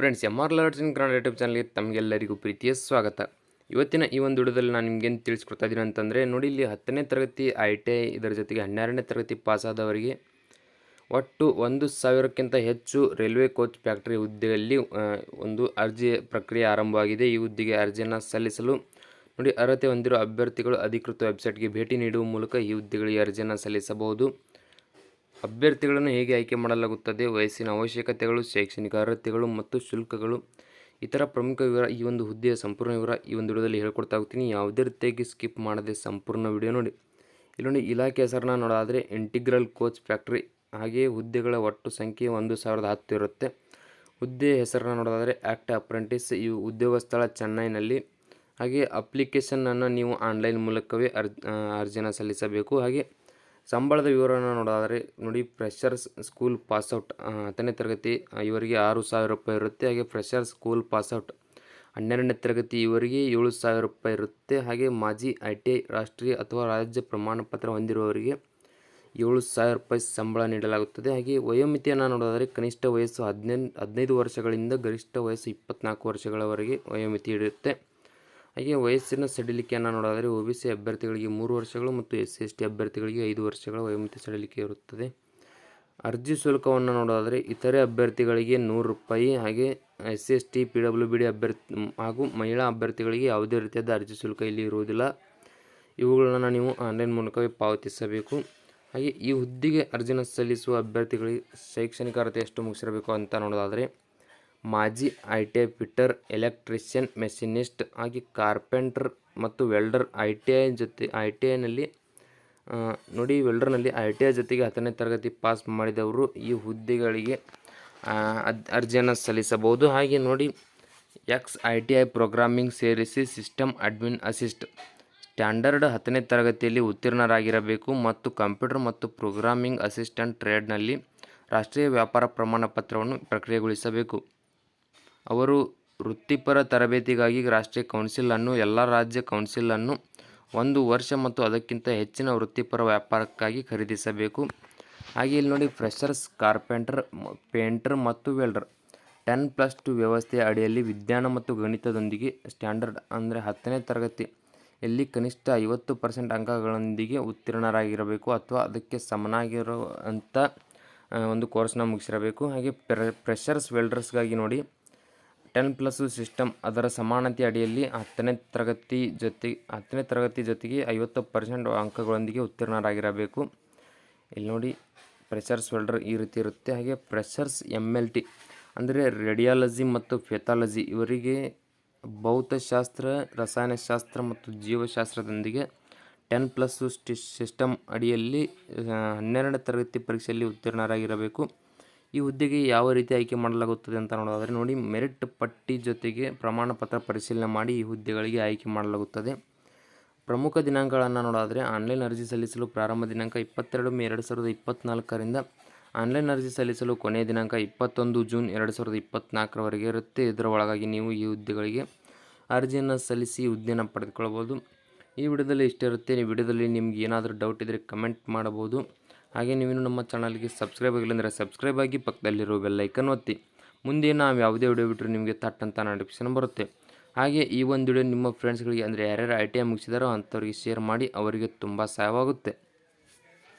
Friends M R alerts in Kannada YouTube ಚಾನಲ್ಗೆ ತಮಗೆಲ್ಲರಿಗೂ ಪ್ರೀತಿಯ ಸ್ವಾಗತ. ಇವತ್ತಿನ ಈ ಒಂದು ವಿಡಿಯೋದಲ್ಲಿ ನಾನು ನಿಮಗೇನು ತಿಳಿಸ್ಕೊಡ್ತಾ ಇದ್ದೀನಿ ಅಂತಂದರೆ, ನೋಡಿ ಇಲ್ಲಿ ಹತ್ತನೇ ತರಗತಿ ಐ ಟಿ ಐ ಇದರ ಜೊತೆಗೆ ಹನ್ನೆರಡನೇ ತರಗತಿ ಪಾಸಾದವರಿಗೆ ಒಟ್ಟು ಒಂದು ಸಾವಿರಕ್ಕಿಂತ ಹೆಚ್ಚು ರೈಲ್ವೆ ಕೋಚ್ ಫ್ಯಾಕ್ಟರಿ ಹುದ್ದೆಯಲ್ಲಿ ಒಂದು ಅರ್ಜಿ ಪ್ರಕ್ರಿಯೆ ಆರಂಭವಾಗಿದೆ. ಈ ಹುದ್ದೆಗೆ ಅರ್ಜಿಯನ್ನು ಸಲ್ಲಿಸಲು ನೋಡಿ ಅರ್ಹತೆ ಹೊಂದಿರುವ ಅಭ್ಯರ್ಥಿಗಳು ಅಧಿಕೃತ ವೆಬ್ಸೈಟ್ಗೆ ಭೇಟಿ ನೀಡುವ ಮೂಲಕ ಈ ಹುದ್ದೆಗಳಿಗೆ ಅರ್ಜಿಯನ್ನು ಸಲ್ಲಿಸಬಹುದು. ಅಭ್ಯರ್ಥಿಗಳನ್ನು ಹೇಗೆ ಆಯ್ಕೆ ಮಾಡಲಾಗುತ್ತದೆ, ವಯಸ್ಸಿನ ಅವಶ್ಯಕತೆಗಳು, ಶೈಕ್ಷಣಿಕ ಅರ್ಹತೆಗಳು ಮತ್ತು ಶುಲ್ಕಗಳು. ಇತರ ಪ್ರಮುಖ ವಿವರ ಈ ಒಂದು ಹುದ್ದೆಯ ಸಂಪೂರ್ಣ ವಿವರ ಈ ಒಂದು ವಿಡಿಯೋದಲ್ಲಿ ಹೇಳ್ಕೊಡ್ತಾ ಹೋಗ್ತೀನಿ. ಯಾವುದೇ ರೀತಿಯಾಗಿ ಸ್ಕಿಪ್ ಮಾಡದೆ ಸಂಪೂರ್ಣ ವಿಡಿಯೋ ನೋಡಿ. ಇಲ್ಲಿ ನೋಡಿ, ಇಲಾಖೆ ಹೆಸರನ್ನ ನೋಡೋದಾದರೆ ಇಂಟಿಗ್ರಲ್ ಕೋಚ್ ಫ್ಯಾಕ್ಟ್ರಿ, ಹಾಗೆಯೇ ಹುದ್ದೆಗಳ ಒಟ್ಟು ಸಂಖ್ಯೆ ಒಂದು ಸಾವಿರದ ಹತ್ತು ಇರುತ್ತೆ. ಹುದ್ದೆ ಹೆಸರನ್ನ ನೋಡೋದಾದರೆ ಆ್ಯಕ್ಟ್ ಅಪ್ರೆಂಟಿಸ್. ಇವು ಉದ್ಯೋಗ ಸ್ಥಳ ಚೆನ್ನೈನಲ್ಲಿ. ಹಾಗೆ ಅಪ್ಲಿಕೇಶನನ್ನು ನೀವು ಆನ್ಲೈನ್ ಮೂಲಕವೇ ಅರ್ಜಿನ ಸಲ್ಲಿಸಬೇಕು. ಹಾಗೆ ಸಂಬಳದ ವಿವರವನ್ನು ನೋಡೋದಾದರೆ ನೋಡಿ ಫ್ರೆಷರ್ಸ್ ಸ್ಕೂಲ್ ಪಾಸ್ಔಟ್ ಹತ್ತನೇ ತರಗತಿ ಇವರಿಗೆ ಆರು ಸಾವಿರ ರೂಪಾಯಿ ಇರುತ್ತೆ. ಹಾಗೆ ಫ್ರೆಷರ್ಸ್ ಸ್ಕೂಲ್ ಪಾಸ್ಔಟ್, ಹನ್ನೆರಡನೇ ತರಗತಿ ಇವರಿಗೆ ಏಳು ಸಾವಿರ ರೂಪಾಯಿ ಇರುತ್ತೆ. ಹಾಗೆ ಮಾಜಿ ಐ ಟಿ ಐ, ರಾಷ್ಟ್ರೀಯ ಅಥವಾ ರಾಜ್ಯ ಪ್ರಮಾಣ ಪತ್ರ ಹೊಂದಿರುವವರಿಗೆ ಏಳು ಸಾವಿರ ರೂಪಾಯಿ ಸಂಬಳ ನೀಡಲಾಗುತ್ತದೆ. ಹಾಗೆ ವಯೋಮಿತಿಯನ್ನು ನೋಡೋದಾದರೆ ಕನಿಷ್ಠ ವಯಸ್ಸು ಹದಿನೆಂಟು ಹದಿನೈದು ವರ್ಷಗಳಿಂದ ಗರಿಷ್ಠ ವಯಸ್ಸು ಇಪ್ಪತ್ನಾಲ್ಕು ವರ್ಷಗಳವರೆಗೆ ವಯೋಮಿತಿ ಇರುತ್ತೆ. ಹಾಗೆ ವಯಸ್ಸಿನ ಸಡಿಲಿಕೆಯನ್ನು ನೋಡೋದಾದರೆ ಒ ಬಿ ಸಿ ಅಭ್ಯರ್ಥಿಗಳಿಗೆ ಮೂರು ವರ್ಷಗಳು ಮತ್ತು ಎಸ್ ಎಸ್ ಟಿ ಅಭ್ಯರ್ಥಿಗಳಿಗೆ ಐದು ವರ್ಷಗಳ ವಯೋಮಿತಿ ಸಡಿಲಿಕೆ ಇರುತ್ತದೆ. ಅರ್ಜಿ ಶುಲ್ಕವನ್ನು ನೋಡೋದಾದರೆ ಇತರೆ ಅಭ್ಯರ್ಥಿಗಳಿಗೆ ನೂರು ರೂಪಾಯಿ ಹಾಗೆ S S T, P W B D ಅಭ್ಯರ್ಥಿ ಹಾಗೂ ಮಹಿಳಾ ಅಭ್ಯರ್ಥಿಗಳಿಗೆ ಯಾವುದೇ ರೀತಿಯಾದ ಅರ್ಜಿ ಶುಲ್ಕ ಇಲ್ಲಿ ಇರುವುದಿಲ್ಲ. ಇವುಗಳನ್ನು ನೀವು ಆನ್ಲೈನ್ ಮೂಲಕವೇ ಪಾವತಿಸಬೇಕು. ಹಾಗೆ ಈ ಹುದ್ದೆಗೆ ಅರ್ಜಿನ ಸಲ್ಲಿಸುವ ಅಭ್ಯರ್ಥಿಗಳಿಗೆ ಶೈಕ್ಷಣಿಕ ಅರ್ಥ ಎಷ್ಟು ಮುಗಿಸಿರಬೇಕು ಅಂತ ನೋಡೋದಾದರೆ ಮಾಜಿ I T I fitter, electrician, machinist ಹಾಗೆ ಕಾರ್ಪೆಂಟರ್ ಮತ್ತು ವೆಲ್ಡರ್ ಐ ಟಿ ಐ ಜೊತೆ ಐ ಟಿ ಐನಲ್ಲಿ ನೋಡಿ ವೆಲ್ಡರ್ನಲ್ಲಿ ಐ ಟಿ ಐ ಜೊತೆಗೆ ಹತ್ತನೇ ತರಗತಿ ಪಾಸ್ ಮಾಡಿದವರು ಈ ಹುದ್ದೆಗಳಿಗೆ ಅರ್ಜಿಯನ್ನು ಸಲ್ಲಿಸಬಹುದು. ಹಾಗೆ ನೋಡಿ, ex I T I programming ಸೇರಿಸಿ ಸಿಸ್ಟಮ್ ಅಡ್ಮಿನ್ ಅಸಿಸ್ಟ್, ಸ್ಟ್ಯಾಂಡರ್ಡ್ ಹತ್ತನೇ ತರಗತಿಯಲ್ಲಿ ಉತ್ತೀರ್ಣರಾಗಿರಬೇಕು ಮತ್ತು ಕಂಪ್ಯೂಟರ್ ಮತ್ತು ಪ್ರೋಗ್ರಾಮಿಂಗ್ ಅಸಿಸ್ಟೆಂಟ್ ಟ್ರೇಡ್ನಲ್ಲಿ ರಾಷ್ಟ್ರೀಯ ವ್ಯಾಪಾರ ಪ್ರಮಾಣಪತ್ರವನ್ನು ಪ್ರಕ್ರಿಯೆಗೊಳಿಸಬೇಕು. ಅವರು ವೃತ್ತಿಪರ ತರಬೇತಿಗಾಗಿ ರಾಷ್ಟ್ರೀಯ ಕೌನ್ಸಿಲನ್ನು ಎಲ್ಲ ರಾಜ್ಯ ಕೌನ್ಸಿಲನ್ನು ಒಂದು ವರ್ಷ ಮತ್ತು ಅದಕ್ಕಿಂತ ಹೆಚ್ಚಿನ ವೃತ್ತಿಪರ ವ್ಯಾಪಾರಕ್ಕಾಗಿ ಖರೀದಿಸಬೇಕು. ಹಾಗೆ ಇಲ್ಲಿ ನೋಡಿ, ಫ್ರೆಷರ್ಸ್, ಕಾರ್ಪೆಂಟರ್, ಪೇಂಟರ್ ಮತ್ತು ವೆಲ್ಡರ್. ಟೆನ್ ಪ್ಲಸ್ ಟು ವ್ಯವಸ್ಥೆಯ ಅಡಿಯಲ್ಲಿ ವಿಜ್ಞಾನ ಮತ್ತು ಗಣಿತದೊಂದಿಗೆ ಸ್ಟ್ಯಾಂಡರ್ಡ್ ಅಂದರೆ ಹತ್ತನೇ ತರಗತಿ. ಇಲ್ಲಿ ಕನಿಷ್ಠ ಐವತ್ತು ಪರ್ಸೆಂಟ್ ಅಂಕಗಳೊಂದಿಗೆ ಉತ್ತೀರ್ಣರಾಗಿರಬೇಕು ಅಥವಾ ಅದಕ್ಕೆ ಸಮನಾಗಿರುವಂಥ ಒಂದು ಕೋರ್ಸ್ನ ಮುಗಿಸಿರಬೇಕು. ಹಾಗೆ ಪ್ರೆ ಪ್ರೆಷರ್ಸ್ ವೆಲ್ಡರ್ಸ್ಗಾಗಿ ನೋಡಿ ಟೆನ್ ಪ್ಲಸ್ ಸಿಸ್ಟಮ್ ಅದರ ಸಮಾನತೆ ಅಡಿಯಲ್ಲಿ ಹತ್ತನೇ ತರಗತಿ ಜೊತೆ, ಹತ್ತನೇ ತರಗತಿ ಜೊತೆಗೆ ಐವತ್ತು ಪರ್ಸೆಂಟ್ ಅಂಕಗಳೊಂದಿಗೆ ಉತ್ತೀರ್ಣರಾಗಿರಬೇಕು. ಇಲ್ಲಿ ನೋಡಿ ಪ್ರೆಷರ್ಸ್ ವೆಲ್ಡರ್ ಈ ರೀತಿ ಇರುತ್ತೆ. ಹಾಗೆ ಪ್ರೆಷರ್ಸ್ ಎಂ ಎಲ್ ಟಿ ಅಂದರೆ ರೇಡಿಯಾಲಜಿ ಮತ್ತು ಫೆಥಾಲಜಿ ಇವರಿಗೆ ಭೌತಶಾಸ್ತ್ರ, ರಸಾಯನಶಾಸ್ತ್ರ ಮತ್ತು ಜೀವಶಾಸ್ತ್ರದೊಂದಿಗೆ ಟೆನ್ ಪ್ಲಸ್ ಸ್ಟಿ ಸಿಸ್ಟಮ್ ಅಡಿಯಲ್ಲಿ ಹನ್ನೆರಡನೇ ತರಗತಿ ಪರೀಕ್ಷೆಯಲ್ಲಿ ಉತ್ತೀರ್ಣರಾಗಿರಬೇಕು. ಈ ಹುದ್ದೆಗೆ ಯಾವ ರೀತಿ ಆಯ್ಕೆ ಮಾಡಲಾಗುತ್ತದೆ ಅಂತ ನೋಡೋದಾದರೆ ನೋಡಿ, ಮೆರಿಟ್ ಪಟ್ಟಿ ಜೊತೆಗೆ ಪ್ರಮಾಣ ಪತ್ರ ಪರಿಶೀಲನೆ ಮಾಡಿ ಈ ಹುದ್ದೆಗಳಿಗೆ ಆಯ್ಕೆ ಮಾಡಲಾಗುತ್ತದೆ. ಪ್ರಮುಖ ದಿನಾಂಕಗಳನ್ನು ನೋಡೋದಾದರೆ, ಆನ್ಲೈನ್ ಅರ್ಜಿ ಸಲ್ಲಿಸಲು ಪ್ರಾರಂಭ ದಿನಾಂಕ ಇಪ್ಪತ್ತೆರಡು ಮೇ ಎರಡು ಸಾವಿರದ ಇಪ್ಪತ್ತ್ನಾಲ್ಕರಿಂದ ಆನ್ಲೈನ್ ಅರ್ಜಿ ಸಲ್ಲಿಸಲು ಕೊನೆಯ ದಿನಾಂಕ ಇಪ್ಪತ್ತೊಂದು ಜೂನ್ ಎರಡು ಸಾವಿರದ ಇಪ್ಪತ್ತ್ನಾಲ್ಕರವರೆಗೆ ಇರುತ್ತೆ. ಇದರ ಒಳಗಾಗಿ ನೀವು ಈ ಹುದ್ದೆಗಳಿಗೆ ಅರ್ಜಿಯನ್ನು ಸಲ್ಲಿಸಿ ಹುದ್ದೆಯನ್ನು ಪಡೆದುಕೊಳ್ಬೋದು. ಈ ವಿಡಿಯೋದಲ್ಲಿ ಇಷ್ಟೇ ಇರುತ್ತೆ. ಈ ವಿಡಿಯೋದಲ್ಲಿ ನಿಮ್ಗೆ ಏನಾದರೂ ಡೌಟ್ ಇದ್ದರೆ ಕಮೆಂಟ್ ಮಾಡಬಹುದು. ಹಾಗೆ ನೀವು ನಮ್ಮ ಚಾನಲ್ಗೆ ಸಬ್ಸ್ಕ್ರೈಬ್ ಆಗಿಲ್ಲ ಅಂದರೆ ಸಬ್ಸ್ಕ್ರೈಬ್ ಆಗಿ ಪಕ್ಕದಲ್ಲಿರೋ ಬೆಲ್ಲೈಕನ್ ಒತ್ತಿ. ಮುಂದೆ ನಾವು ಯಾವುದೇ ವಿಡಿಯೋ ಬಿಟ್ಟರೆ ನಿಮಗೆ ತಟ್ ಅಂತ ನೋಟಿಫಿಕೇಶನ್ ಬರುತ್ತೆ. ಹಾಗೆ ಈ ಒಂದು ವಿಡಿಯೋ ನಿಮ್ಮ ಫ್ರೆಂಡ್ಸ್ಗಳಿಗೆ ಅಂದರೆ ಯಾರ್ಯಾರು ಐ ಟಿ ಐ ಮುಗಿಸಿದಾರೋ ಅಂಥವ್ರಿಗೆ ಶೇರ್ ಮಾಡಿ, ಅವರಿಗೆ ತುಂಬ ಸಹಾಯವಾಗುತ್ತೆ.